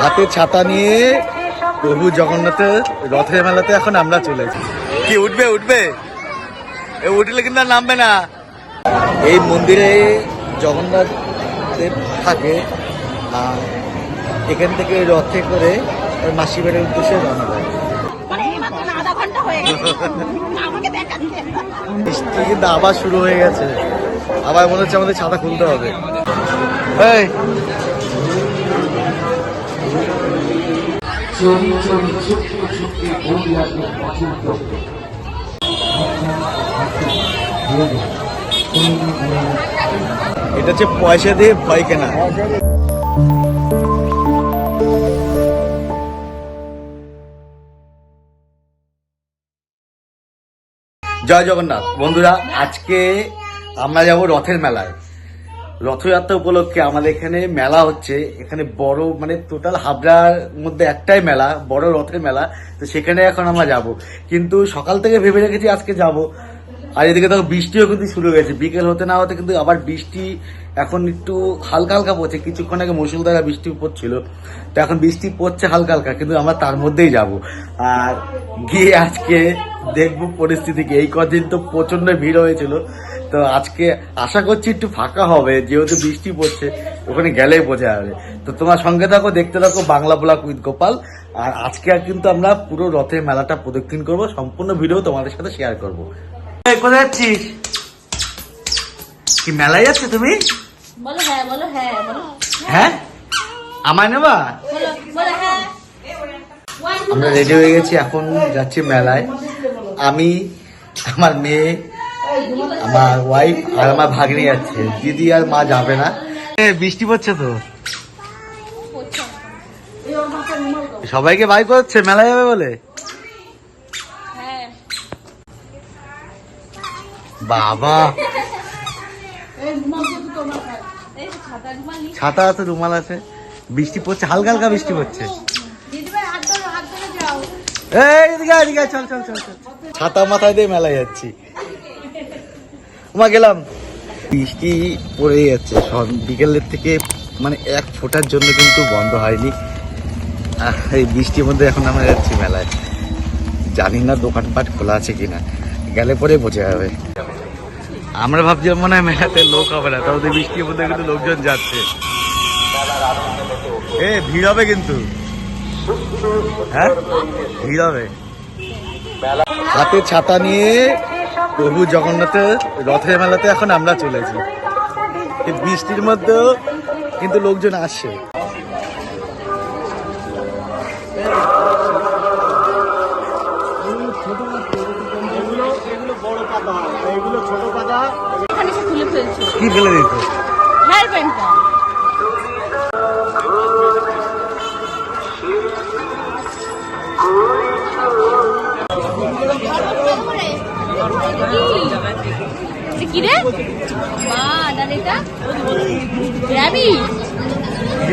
হাতে ছাতা নিয়ে প্রভু জগন্নাথের রথের মেলাতে এখন আমরা চলেছি কি উঠবে উঠবে? এ উঠলে কিন্তু নামবে না। এই মন্দিরে জগন্নাথ দেব থাকে আর এখান থেকে রথে করে মাসি বাড়ির উদ্দেশ্যে রওনা দেয়। বৃষ্টি কিন্তু আবার শুরু হয়ে গেছে। আবার মনে হচ্ছে আমাদের ছাতা খুলতে হবে। এই এটা হচ্ছে পয়সা দিয়ে ভয় কেনা জয় জগন্নাথ। বন্ধুরা আজকে আমরা যাব রথের মেলায়। রথযাত্রা উপলক্ষে আমাদের এখানে মেলা হচ্ছে। এখানে বড় মানে টোটাল হাবড়ার মধ্যে একটাই মেলা, বড় রথের মেলা। তো সেখানে এখন আমরা যাব। কিন্তু সকাল থেকে ভেবে রেখেছি আজকে যাব। আর এদিকে দেখো বৃষ্টিও কিন্তু শুরু হয়ে গেছে। বিকেল হতে না হতে কিন্তু আবার বৃষ্টি এখন একটু হালকা হালকা পড়ছে। কিছুক্ষণ আগে মুসুলধারা বৃষ্টি পড়ছিল। তো এখন বৃষ্টি পড়ছে হালকা হালকা, কিন্তু আমরা তার মধ্যেই যাব। আর গিয়ে আজকে দেখব পরিস্থিতি কি। এই কদিন তো প্রচণ্ড ভিড় হয়েছিল। তো আজকে আশা করছি একটু ফাঁকা হবে যেহেতু বৃষ্টি পড়ছে ওখানে গেলেই বোঝা যাবে। তো তোমার সঙ্গে থাকো দেখতে থাকো বাংলা ব্লক উইথ গোপাল। আর আজকে আর কিন্তু আমরা পুরো রথের মেলাটা প্রদক্ষিণ করব সম্পূর্ণ ভিডিও তোমাদের সাথে শেয়ার করব। কোথায় যাচ্ছিস? কি মেলায় যাচ্ছে তুমি? বলো হ্যাঁ বলো হ্যাঁ বলো। হ্যাঁ? আমায় নেবা? হ্যাঁ। আমরা রেডি হয়ে গেছি এখন যাচ্ছি মেলায়। আমি আমার মেয়ে আমার ওয়াইফ আর আমার ভাগ্নি যাচ্ছে দিদি আর মা যাবে না। বৃষ্টি পড়ছে তো? সবাইকে বাই করছে, মেলা যাবে বলে? বাবা। ছাতা আছে, রুমাল আছে। বৃষ্টি পড়ছে, হালকা হালকা বৃষ্টি পড়ছে। ছাতা মাথায় দিয়ে মেলায় যাচ্ছি। মা গেলাম। বৃষ্টি পড়ে যাচ্ছে সব বিকেলের থেকে মানে এক ফোটার জন্য কিন্তু বন্ধ হয়নি। এই বৃষ্টির মধ্যে এখন আমরা যাচ্ছি মেলায়। জানি না দোকানপাট খোলা আছে কিনা। গেলে পরে বোঝা যাবে। আমরা ভাবছিলাম মনে হয় মেলাতে লোক হবে না তাহলে বৃষ্টির মধ্যে কিন্তু লোকজন যাচ্ছে। এ ভিড় হবে কিন্তু। হ্যাঁ? ভিড় হবে। হাতে ছাতা নিয়ে প্রভু জগন্নাথের রথের মেলাতে এখন আমরা চলেছি এই বৃষ্টির মধ্যেও কিন্তু লোকজন আসছে এখানে সে খুলে ফেলছো। কি ফেলে দিত হেয়ার ব্যান্ডটা। কি রে? মা দাদা এটা? রাবি কি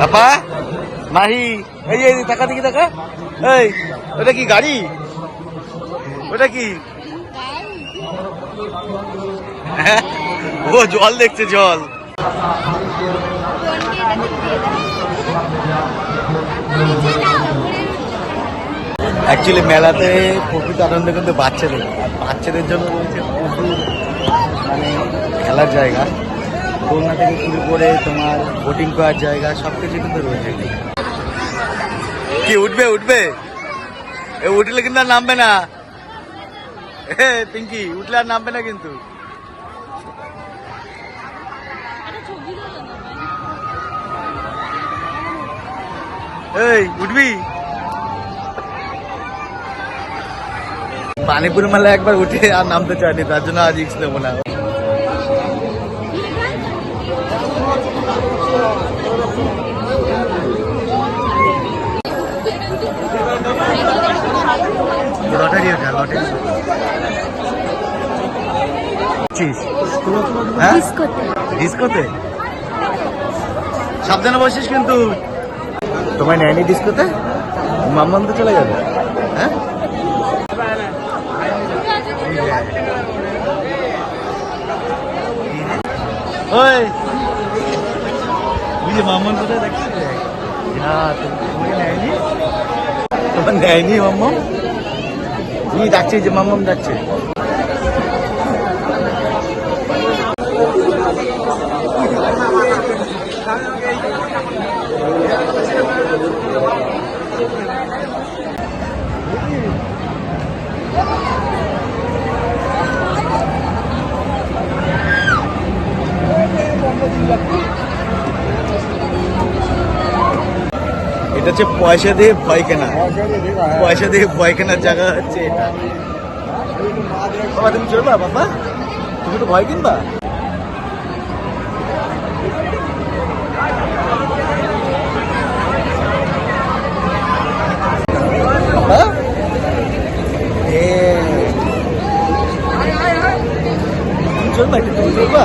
বাবা মাহি, এই এই টাকা দেখি টাকা। এই, ওটা কি গাড়ি? ওটা কি? হ্যাঁ? ও জল দেখছে, জল। অ্যাকচুয়ালি মেলাতে প্রকৃত আনন্দ কিন্তু বাচ্চাদের। বাচ্চাদের জন্য রয়েছে প্রচুর মানে খেলার জায়গা। দোলনা থেকে শুরু করে তোমার বোটিং করার জায়গা সব কিছু কিন্তু রয়েছে কি উঠবে উঠবে? এ উঠলে কিন্তু আর নামবে না। পিঙ্কি উঠলে আর নামবে না কিন্তু। এই উঠবি? পানিপুরি মেলা একবার উঠে আর নামতে চাইনি তার জন্য আজ রিক্স নেব না। Lottery lottery. হ্যাঁ? সাবধানে বসিস কিন্তু। তোমায় নেয়নি ডিস্কোতে? মাম্মাম তো চলে যাবে। হ্যাঁ? ওই। কোথায় দেখছি তোমার নেয়নি মাম্মাম? তুমি ডাকছে যে মাম্মাম ডাকছে। এটা হচ্ছে পয়সা দিয়ে ভয় কেনা। পয়সা দিয়ে ভয় কেনার জায়গা হচ্ছে এটা। বাবা তুমি চলবা বাবা। তুমি তো ভয় কিনবা। চলবা তুমি চলবা।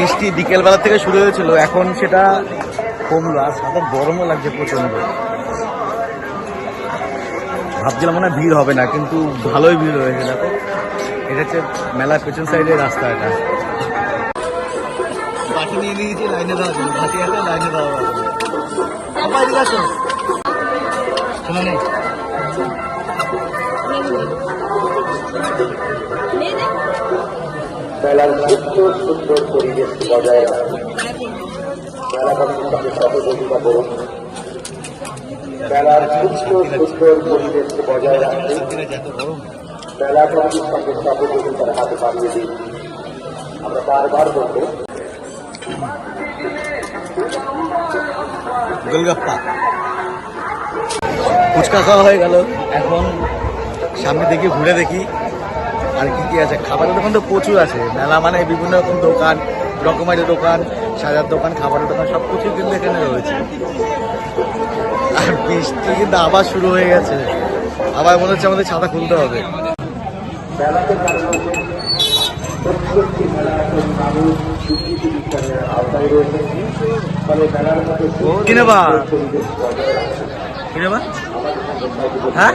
বৃষ্টি বিকেলবেলা থেকে শুরু হয়েছিল এখন সেটা কমলো আর সাথে গরমও লাগছে প্রচণ্ড ভাবছিলাম মনে হয় ভিড় হবে না কিন্তু ভালোই ভিড় হয়েছে দেখো। এটা হচ্ছে মেলার পেছন সাইডের রাস্তা এটা। বাটি নিয়ে নিয়েছি লাইনে দেওয়ার জন্য বাটি হাতে লাইনে দেওয়া হবে আসো। শোনা নেই। মেলার সুন্দর সুন্দর পরিবেশ বজায় রাখুন। মেলা কমিটিকে সহযোগিতা করুন। মেলার সুন্দর সুন্দর পরিবেশ বজায় রাখুন। এত গরম মেলা কমিটির সঙ্গে সহযোগিতার হাতে বাড়িয়ে দিন আমরা বারবার বলব, গোলগাপ্পা। ফুচকা খাওয়া হয়ে গেল। এখন সামনে দেখি ঘুরে দেখি। আর কি কি আছে? খাবারের দোকান তো প্রচুর আছে। মেলা মানে বিভিন্ন রকম দোকান রকমারি দোকান সাজার দোকান খাবারের দোকান সব কিছুই কিন্তু এখানে রয়েছে। আর বৃষ্টি কিন্তু আবার শুরু হয়ে গেছে। আবার মনে হচ্ছে আমাদের ছাতা খুলতে হবে। মেলাতে কারণে প্রত্যেকটি মেলা এখন মানুষ দুর্নীতি বিজ্ঞানের আওতায় রয়েছে ফলে মেলার মধ্যে কি নেবা? পরিবেশ বজায় রাখুন কি রে মা? হ্যাঁ?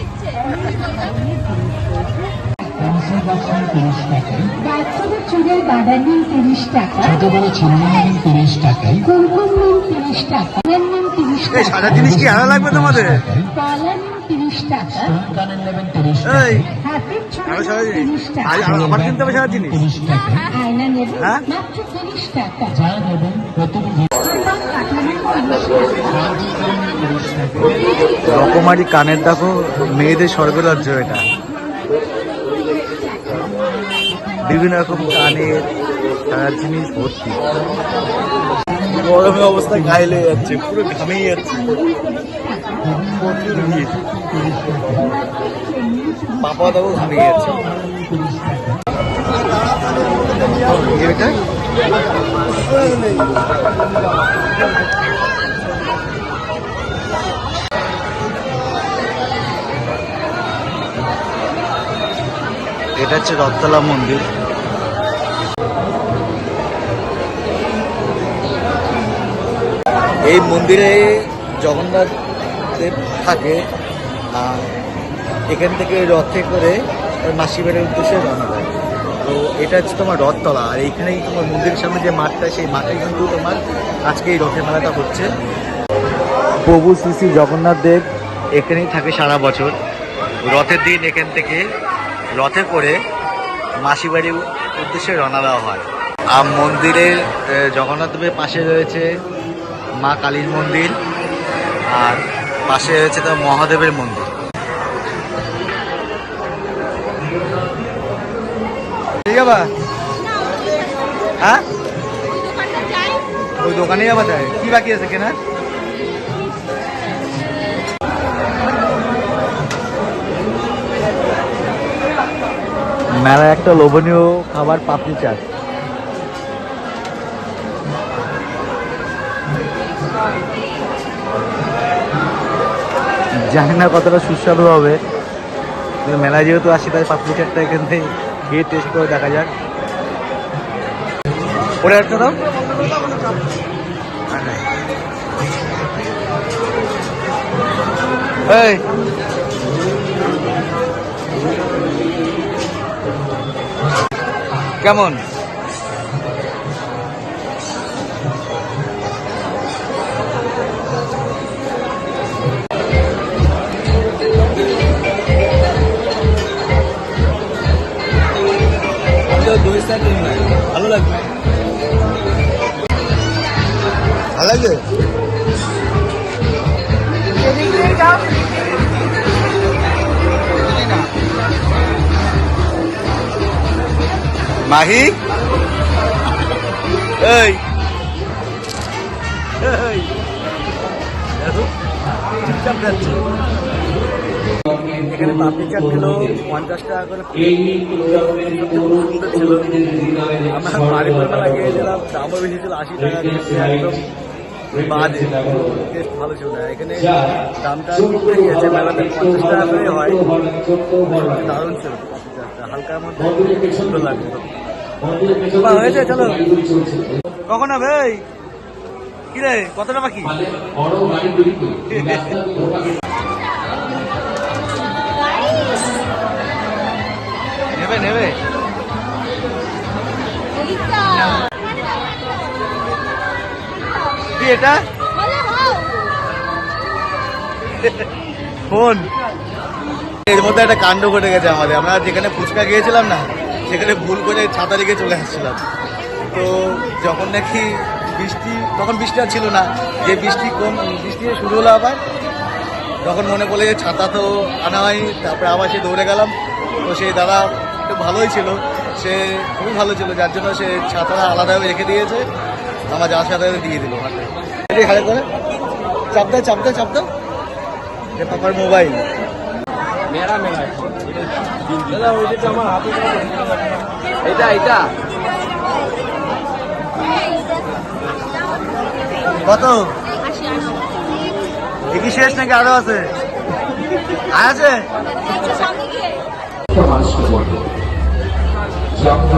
বাচ্চাদের চুলের বাঁধা নিন তিরিশ টাকা। ছোট বড় ছিন্ন নিন তিরিশ টাকায়। কুমকুম নিন তিরিশ টাকা। পেন নিন তিরিশ টাকা সাজার জিনিস কি আরও লাগবে তোমাদের? কলা নিন তিরিশ টাকা। কানের নেবেন তিরিশ হাতের আরও সারা তিরিশ টাকা। আমার কিনতে হবে সারা জিনিস। তিরিশ টাকা আয়না নেবেন হ্যাঁ? মাত্র তিরিশ টাকা। যা নেবেন প্রতিটি রকমারি কানের দেখো মেয়েদের স্বর্গরাজ্য এটা। বিভিন্ন রকম কানের সারা জিনিস ভর্তি। গরমে অবস্থা গায়ে লেগে যাচ্ছে পুরো ঘামেই যাচ্ছে। প্রচুর ভিড় পাপা দাও ঘামে গেছে এটা? এটা হচ্ছে রথতলা মন্দির। এই মন্দিরে জগন্নাথ দেব থাকে, আর এখান থেকে রথে করে মাসি বাড়ির উদ্দেশ্যে রওনা দেয়। তো এটা হচ্ছে তোমার রথতলা, আর এইখানেই তোমার মন্দিরের সামনে যে মাঠটা, সেই মাঠে কিন্তু তোমার আজকে এই রথের মেলাটা হচ্ছে। প্রভু শ্রী শ্রী জগন্নাথ দেব এখানেই থাকে সারা বছর। রথের দিন এখান থেকে রথে করে মাসি বাড়ির উদ্দেশ্যে রওনা দেওয়া হয়। আর মন্দিরের জগন্নাথ দেবের পাশে রয়েছে মা কালীর মন্দির আর পাশে রয়েছে তো মহাদেবের মন্দির। ঠিক আছে? হ্যাঁ? ওই দোকানে যাবা তাই কি বাকি আছে কেনা মেলায় একটা লোভনীয় খাবার পাপড়ি চাট। জানি না কতটা সুস্বাদু হবে মেলায় যেহেতু আসি, তাই পাপড়ি চাটটা এখান থেকে গিয়ে টেস্ট করে দেখা যাক। ওরে একটা দাও। এই কেমন? ভালো লাগবে। ভালো লাগবে? মাহি? এই। এখানে পাপড়ি চাট কিলো পঞ্চাশ টাকা করে সুন্দর ছিল। আমরা বাড়ি মেলা গিয়েছিলাম দামও বেশি ছিল আশি টাকা একদম বাজে। টেস্ট ভালো ছিল না। এখানে দামটা মেলাতে পঞ্চাশ টাকা করে হয়। দারুণ ছিল। হালকার মধ্যে। সুন্দর হয়েছে চলো। কখন হবে এই? কি রে কতটা বাকি? নেবে নেবে। কি এটা? ফোন। এর মধ্যে একটা কাণ্ড ঘটে গেছে আমাদের। আমরা যেখানে ফুচকা গিয়েছিলাম না, সেখানে ভুল করে ছাতা রেখে চলে আসছিলাম। তো যখন নাকি বৃষ্টি, তখন বৃষ্টি আর ছিল না, যে বৃষ্টি কম, বৃষ্টি শুরু হলো আবার। তখন মনে পড়লে যে ছাতা তো আনা হয়নি, তারপরে আবার সে দৌড়ে গেলাম। তো সেই দাদা একটু ভালোই ছিল, সে খুবই ভালো ছিল, যার জন্য সে ছাতাটা আলাদাভাবে রেখে দিয়েছে। আমার যাওয়ার সাথে দিয়ে দিল হাতে। হাতে করে, চাপ দাও চাপ দাও চাপ যে পাপার মোবাইল এটা এটা কত? কি শেষ নাকি আরও আছে? আর আছে? একটু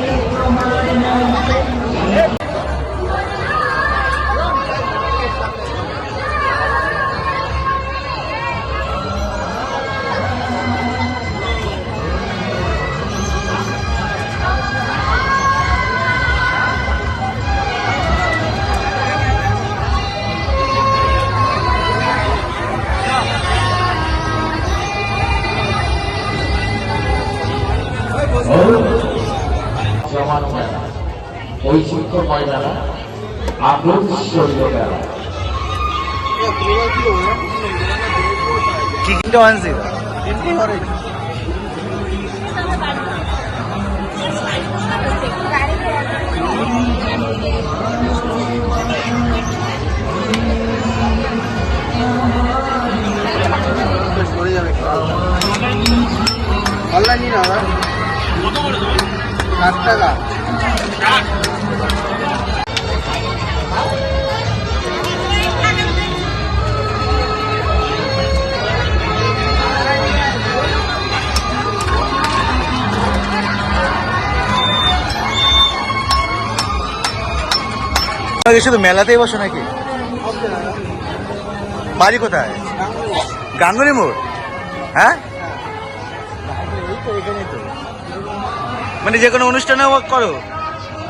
ঐচিত্যময় মেলা আগ্রহশীল মেলা চিকেনটা আনছি অনলাইনই না ষাট টাকা শুধু মেলাতেই বসো নাকি? বাড়ি কোথায়? গাঙ্গুলি মোড়? হ্যাঁ? মানে যে কোনো অনুষ্ঠানে করো?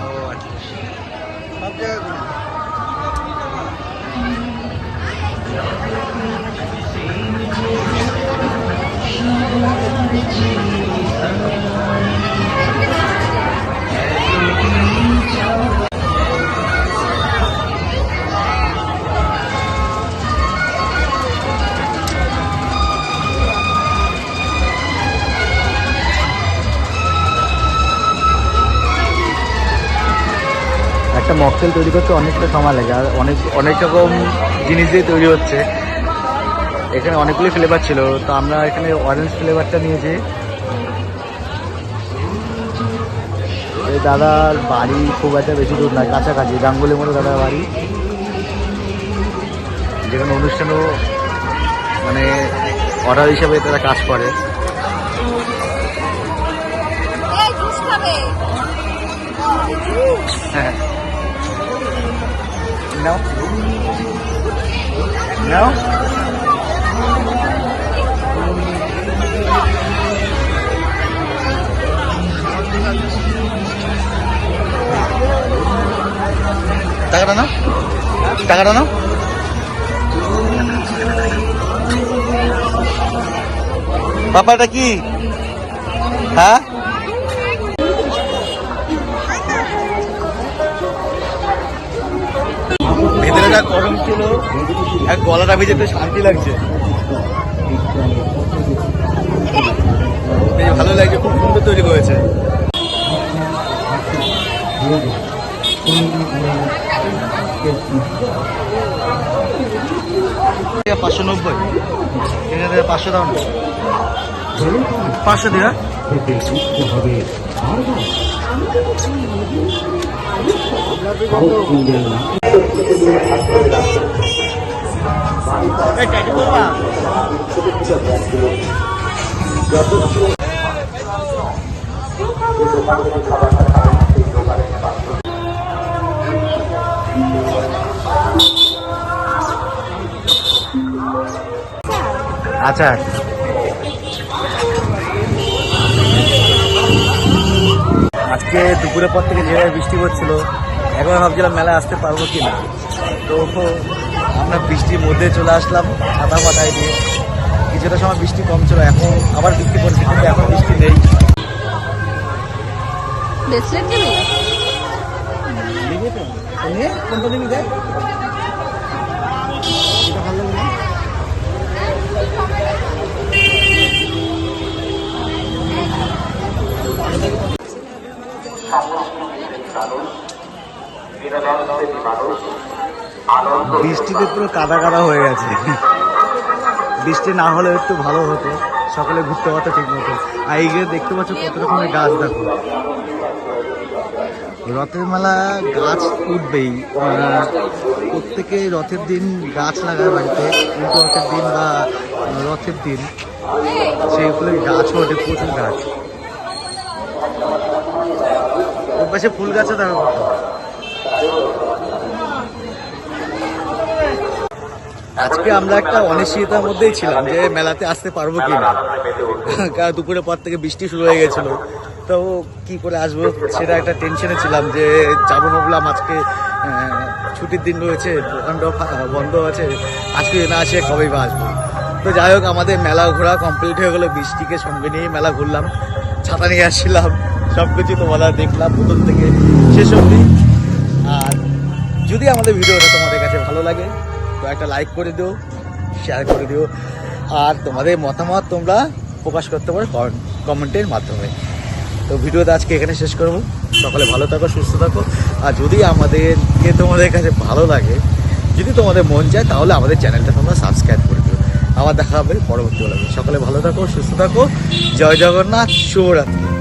ও একটা মকটেল তৈরি করতে অনেকটা সময় লাগে আর অনেক অনেক রকম জিনিস দিয়ে তৈরি হচ্ছে। এখানে অনেকগুলি ফ্লেভার ছিল তো আমরা এখানে অরেঞ্জ ফ্লেভারটা নিয়েছি। দাদার বাড়ি খুব একটা বেশি দূর নয় কাছাকাছি গাঙ্গুলি মোড়ে দাদার বাড়ি। যেখানে অনুষ্ঠানও মানে অর্ডার হিসাবে তারা কাজ করে। হ্যাঁ। নাও নাও টাকাটা নাও। টাকাটা নাও। পাপাটা কি? হ্যাঁ? ভেতরে যা গরম ছিল। এক গলাটা ভিজে তো শান্তি লাগছে। ভালো লাগছে, খুব সুন্দর তৈরি করেছে পাঁচশো নব্বই। তিন পাঁচশো দাম পাঁচশো দিন আচ্ছা। আজকে দুপুরের পর থেকে যেভাবে বৃষ্টি পড়ছিল এখন ভাবছিলাম মেলায় আসতে পারব কি না তো আমরা বৃষ্টির মধ্যে চলে আসলাম ছাতা মাথায় দিয়ে। কিছুটা সময় বৃষ্টি কম ছিল এখন আবার বৃষ্টি পড়ছে কিন্তু এখন বৃষ্টি নেই। ব্রেসলেট নেবে কোনটা দেখ। বৃষ্টিতে পুরো কাদা কাদা হয়ে গেছে। বৃষ্টি না হলে একটু ভালো হতো। সকালে ঘুরতে পারতো ঠিক মতো। আর এইগুলো দেখতে পাচ্ছ কত রকমের গাছ, দেখো। রথের মেলা গাছ উঠবেই। প্রত্যেকে রথের দিন গাছ লাগায় বাড়িতে। উল্টো রথের দিন বা রথের দিন সেইগুলো গাছ ওঠে, প্রচুর গাছ। পাশে ফুল গাছে কত। আজকে আমরা একটা অনিশ্চয়তার মধ্যেই ছিলাম যে মেলাতে আসতে পারব কি না। কারণ দুপুরের পর থেকে বৃষ্টি শুরু হয়ে গেছিল। তো কি করে আসব সেটা একটা টেনশনে ছিলাম যে যাব ভাবলাম আজকে ছুটির দিন রয়েছে দোকানটা বন্ধ আছে। আজকে না আসে কবেই বা আসব? তো যাই হোক, আমাদের মেলা ঘোরা কমপ্লিট হয়ে গেলো। বৃষ্টিকে সঙ্গে নিয়েই মেলা ঘুরলাম। ছাতা নিয়ে আসছিলাম। সব কিছু তোমরা দেখলাম প্রথম থেকে শেষ অবধি। আর যদি আমাদের ভিডিওটা তোমাদের কাছে ভালো লাগে, তো একটা লাইক করে দিও শেয়ার করে দিও, আর তোমাদের মতামত তোমরা প্রকাশ করতে পারো কমেন্টের মাধ্যমে। তো ভিডিওটা আজকে এখানে শেষ করব। সকালে ভালো থাকো, সুস্থ থাকো। আর যদি আমাদেরকে তোমাদের কাছে ভালো লাগে, যদি তোমাদের মন চায়, তাহলে আমাদের চ্যানেলটা তোমরা সাবস্ক্রাইব করে দিও। আবার দেখা হবে পরবর্তী সকালে ভালো থাকো, সুস্থ থাকো। জয় জগন্নাথ, শুভরাত্রি।